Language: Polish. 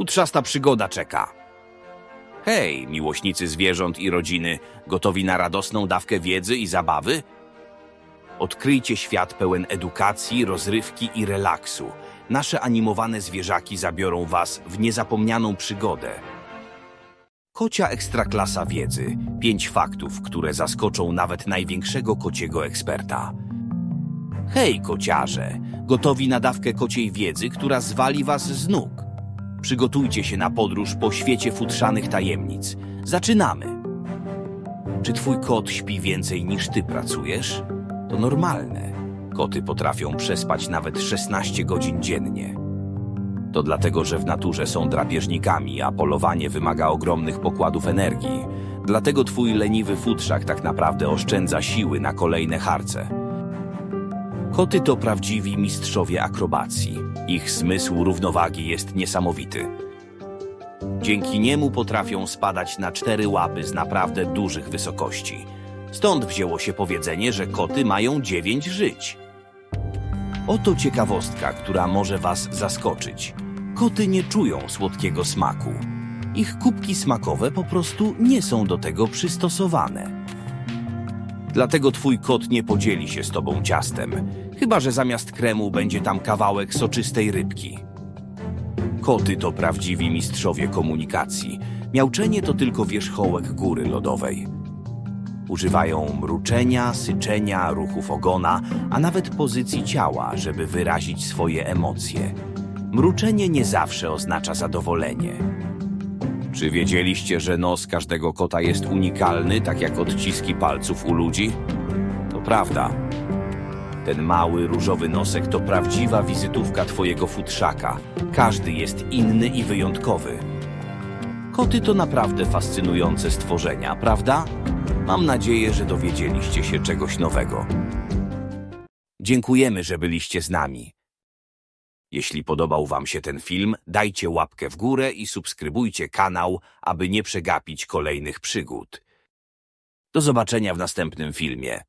Futrzasta przygoda czeka. Hej, miłośnicy zwierząt i rodziny, gotowi na radosną dawkę wiedzy i zabawy? Odkryjcie świat pełen edukacji, rozrywki i relaksu. Nasze animowane zwierzaki zabiorą Was w niezapomnianą przygodę. Kocia Ekstraklasa Wiedzy. Pięć faktów, które zaskoczą nawet największego kociego eksperta. Hej, kociarze! Gotowi na dawkę kociej wiedzy, która zwali Was z nóg. Przygotujcie się na podróż po świecie futrzanych tajemnic. Zaczynamy! Czy twój kot śpi więcej niż ty pracujesz? To normalne. Koty potrafią przespać nawet 16 godzin dziennie. To dlatego, że w naturze są drapieżnikami, a polowanie wymaga ogromnych pokładów energii. Dlatego twój leniwy futrzak tak naprawdę oszczędza siły na kolejne harce. Koty to prawdziwi mistrzowie akrobacji. Ich zmysł równowagi jest niesamowity. Dzięki niemu potrafią spadać na cztery łapy z naprawdę dużych wysokości. Stąd wzięło się powiedzenie, że koty mają dziewięć żyć. Oto ciekawostka, która może Was zaskoczyć. Koty nie czują słodkiego smaku. Ich kubki smakowe po prostu nie są do tego przystosowane. Dlatego twój kot nie podzieli się z tobą ciastem, chyba że zamiast kremu będzie tam kawałek soczystej rybki. Koty to prawdziwi mistrzowie komunikacji. Miauczenie to tylko wierzchołek góry lodowej. Używają mruczenia, syczenia, ruchów ogona, a nawet pozycji ciała, żeby wyrazić swoje emocje. Mruczenie nie zawsze oznacza zadowolenie. Czy wiedzieliście, że nos każdego kota jest unikalny, tak jak odciski palców u ludzi? To prawda. Ten mały, różowy nosek to prawdziwa wizytówka twojego futrzaka. Każdy jest inny i wyjątkowy. Koty to naprawdę fascynujące stworzenia, prawda? Mam nadzieję, że dowiedzieliście się czegoś nowego. Dziękujemy, że byliście z nami. Jeśli podobał Wam się ten film, dajcie łapkę w górę i subskrybujcie kanał, aby nie przegapić kolejnych przygód. Do zobaczenia w następnym filmie.